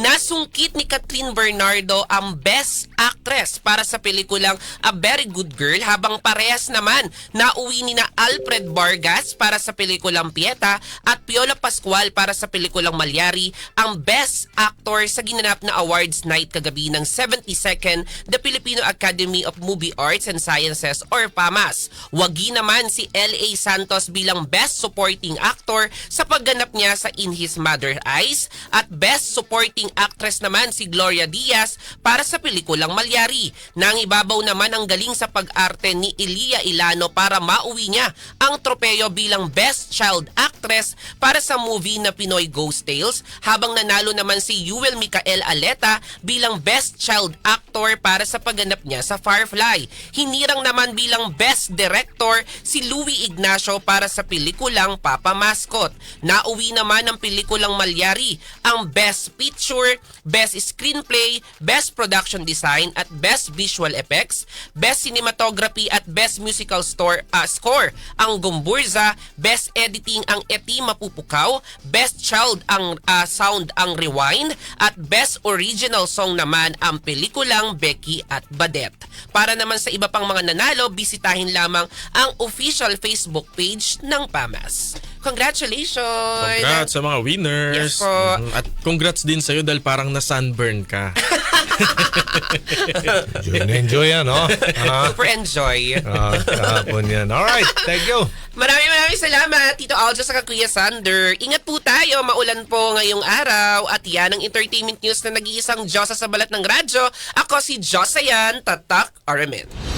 nasungkit ni Kathleen Bernardo ang Best Actress para sa pelikulang A Very Good Girl habang parehas naman nauwi ni na Alfred Vargas para sa pelikulang Pieta at Piola Pascual para sa pelikulang Malyari ang Best Actor sa ginanap na awards night kagabi ng 72nd The Filipino Academy of Movie Arts and Sciences or PAMAS. Wagi naman si L.A. Santos bilang Best Supporting Actor sa pagganap niya sa In His Mother Eyes at Best Supporting Actress naman si Gloria Diaz para sa pelikulang Malyari. Nang ibabaw naman ang galing sa pag-arte ni Elia Ilano para mauwi niya ang tropeyo bilang Best Child Actress para sa movie na Pinoy Ghost Tales habang nanalo naman si Yuel Micael Aleta bilang Best Child Actor para sa pagganap niya sa Firefly. Hinirang naman bilang Best Director si Louis Ignacio para sa pelikulang Papa Mascot. Nauwi naman ang pelikulang Malyari ang Best Picture, Best Screenplay, Best Production Design at Best Visual Effects, Best Cinematography at Best Musical Store, ah, Score ang Gumburza, Best Editing ang Eti Mapupukaw, Best Child ang ah, Sound ang Rewind at Best Original Song naman ang pelikulang Becky at Badet. Para naman sa iba pang mga nanalo, bisitahin lamang ang official Facebook page ng PAMAS. Congratulations! Congrats sa mga winners. Yes po. Mhm. At congrats din sa'yo dahil parang na-sunburn ka. Enjoy na enjoy yan, no? Ah, Super enjoy. ah, kahapon yan. Alright, thank you. Maraming maraming salamat, Tito Aljo sa Kuya Sander. Ingat po tayo, maulan po ngayong araw. At yan ang entertainment news na nag-iisang Diyosa sa balat ng radyo. Ako si Josayan Tatak Aramin.